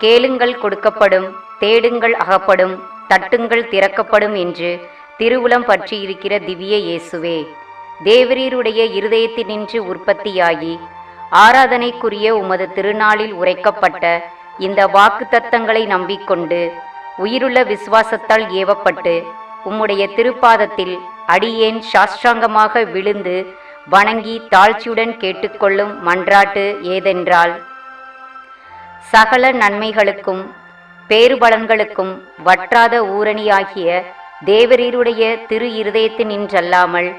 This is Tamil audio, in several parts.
கேளுங்கள் கொடுக்கப்படும் தேடுங்கள் அகப்படும் தட்டுங்கள் திறக்கப்படும் என்று திருவுளம் பற்றியிருக்கிற திவ்ய இயேசுவே தேவரீருடைய இருதயத்தினின்று உற்பத்தியாகி ஆராதனைக்குரிய உமது திருநாளில் உரைக்கப்பட்ட இந்த வாக்குத்தத்தங்களை நம்பிக்கொண்டு உயிருள்ள விசுவாசத்தால் ஏவப்பட்டு உம்முடைய திருப்பாதத்தில் அடியேன் சாஷ்டாங்கமாக விழுந்து வணங்கி தாழ்ச்சியுடன் கேட்டுக்கொள்ளும் மன்றாட்டு ஏதென்றால் சகல நன்மைகளுக்கும் பேறுபலன்களுக்கும் வற்றாத ஊரணியாகிய தேவரீருடைய திரு இருதயத்தினின்றல்லாமல்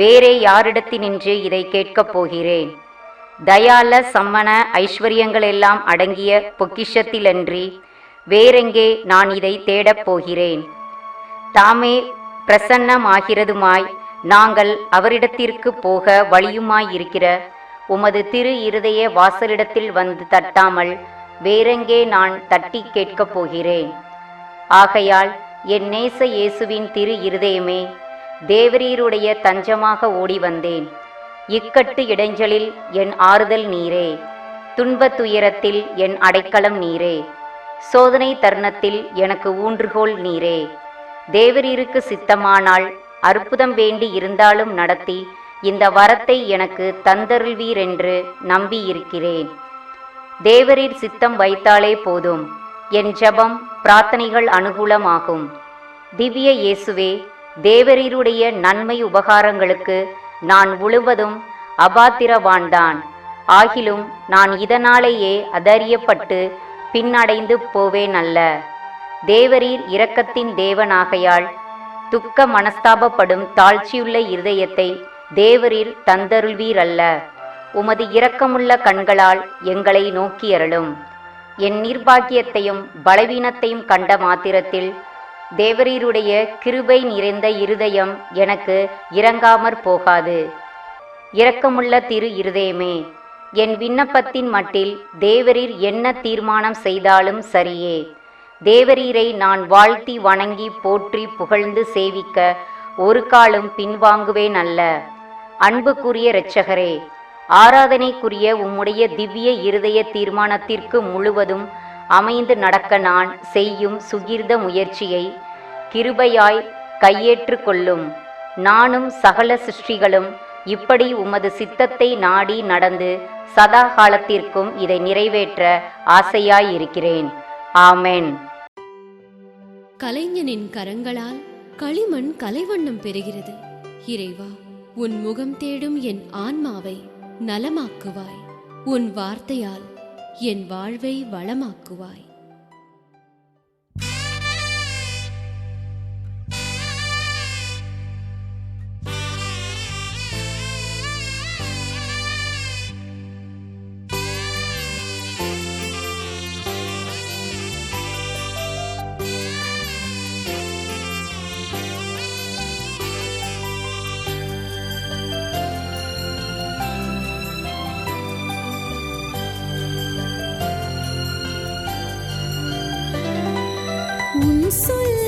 வேறே யாரிடத்தினின்று இதை கேட்கப் போகிறேன். தயால சம்மன ஐஸ்வர்யங்களெல்லாம் அடங்கிய பொக்கிஷத்திலன்றி வேறெங்கே நான் இதை தேடப் போகிறேன். தாமே பிரசன்னமாகிறதுமாய் நாங்கள் அவரிடத்திற்கு போக வழியுமாயிருக்கிற உமது திரு இருதய வாசலிடத்தில் வந்து தட்டாமல் வேறெங்கே நான் தட்டி கேட்கப் போகிறேன்? ஆகையால் என் நேச இயேசுவின் திரு இருதயமே தேவரீருடைய தஞ்சமாக ஓடி வந்தேன் இக்கட்டு இடைஞ்சலில் என் ஆறுதல் நீரே துன்ப துயரத்தில் என் அடைக்கலம் நீரே சோதனை தருணத்தில் எனக்கு ஊன்றுகோல் நீரே. தேவரீருக்கு சித்தமானால் அற்புதம் வேண்டி இருந்தாலும் நடத்தி இந்த வரத்தை எனக்கு தந்தருள்வீரென்று நம்பியிருக்கிறேன். தேவரீர் சித்தம் வைத்தாலே போதும். என் ஜெபம் பிரார்த்தனைகள் அனுகூலமாகும். திவ்ய இயேசுவே தேவரீருடைய நன்மை உபகாரங்களுக்கு நான் முழுவதும் அபாத்திரவான்தான். ஆகிலும் நான் இதனாலேயே அதறியப்பட்டு பின்னடைந்து போவேன் அல்ல தேவரீர் இரக்கத்தின் தேவனாகையால் துக்க மனஸ்தாபப்படும் தாழ்ச்சியுள்ள இருதயத்தை தேவரீர் தந்தருள்வீரல்ல. உமது இரக்கமுள்ள கண்களால் எங்களை நோக்கியருளும். என் நிர்பாகியத்தையும் பலவீனத்தையும் கண்ட மாத்திரத்தில் தேவரீருடைய கிருபை நிறைந்த இருதயம் எனக்கு இறங்காமற் போகாது. இரக்கமுள்ள திரு இருதயமே என் விண்ணப்பத்தின் மட்டில் தேவரீர் என்ன தீர்மானம் செய்தாலும் சரியே. தேவரீரை நான் வாழ்த்தி வணங்கி போற்றி புகழ்ந்து சேவிக்க ஒரு காலும் பின்வாங்குவேன் அல்ல. அன்புக்குரிய இரட்சகரே ஆராதனைக்குரிய உம்முடைய திவ்ய இருதய தீர்மானத்திற்கு முழுவதும் அமைந்து நடக்க நான் செய்யும் சுகிர்த முயற்சியை கிருபையாய் கையேற்று கொள்ளும். நானும் சகல சிருஷ்டிகளும் இப்படி உமது சித்தத்தை நாடி நடந்து சதா காலத்திற்கும் இதை நிறைவேற்ற ஆசையாயிருக்கிறேன். ஆமென். கலைஞனின் கரங்களால் களிமண் கலைவண்ணம் பெறுகிறது. இறைவா உன் முகம் தேடும் என் ஆன்மாவை நலமாக்குவாய். உன் வார்த்தையால் என் வாழ்வை வளமாக்குவாய். So.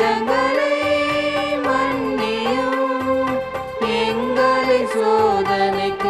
குற்றங்களை மன்னியும். எங்களை சோதனைக்கு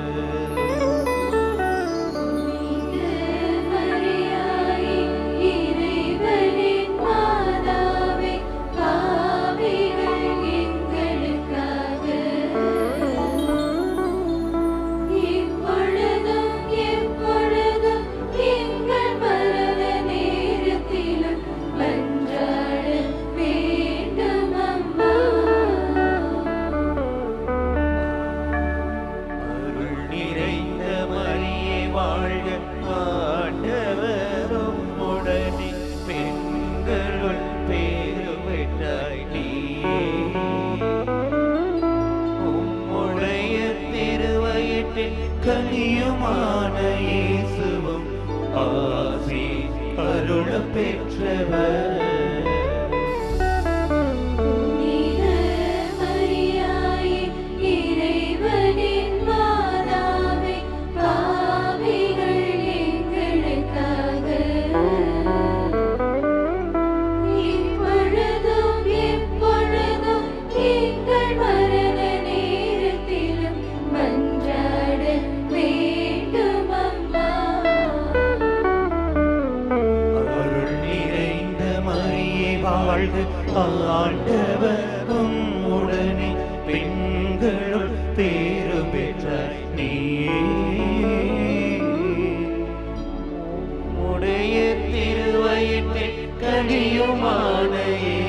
உம்மானையே